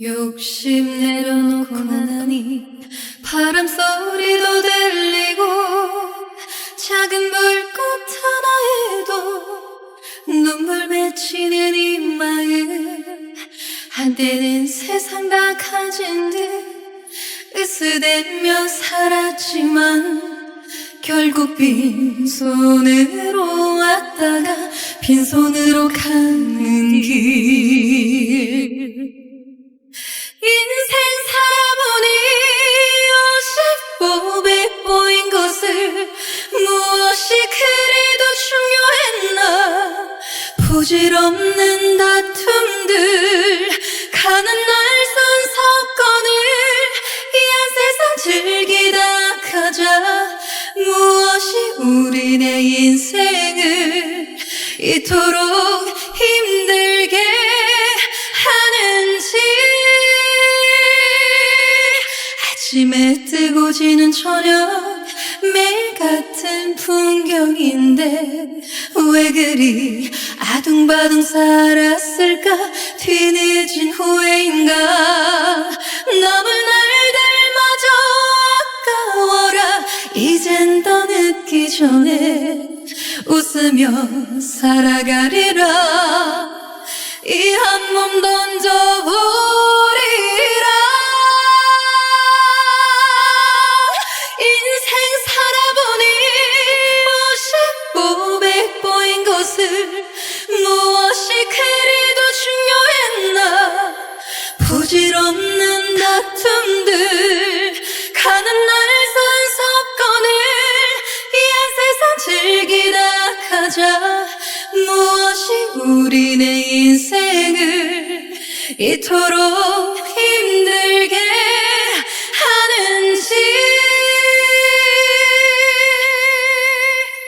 욕심 내려놓고 나니 바람 소리도 들리고 작은 불꽃 하나에도 눈물 맺히는 이 마음 한때는 세상 다 가진 듯 으스대며 살았지만 결국 빈손으로 왔다가 빈손으로 가는 길 부질없는 다툼들 가는 날 순서건을 이 한 세상 즐기다 가자. 무엇이 우리네 인생을 이토록 힘들게 하는지. 아침에 뜨고 지는 저녁 매일 같은 풍경인데 왜 그리 아둥바둥 살았을까? 뒤늦은 후회인가? 남은 날들마저 아까워라. 이젠 떠늦기 전에 웃으며 살아가리라. 이 한 몸 던져버 다툼들 가는 날 순서건을 이한 세상 즐기다 가자. 무엇이 우리네 인생을 이토록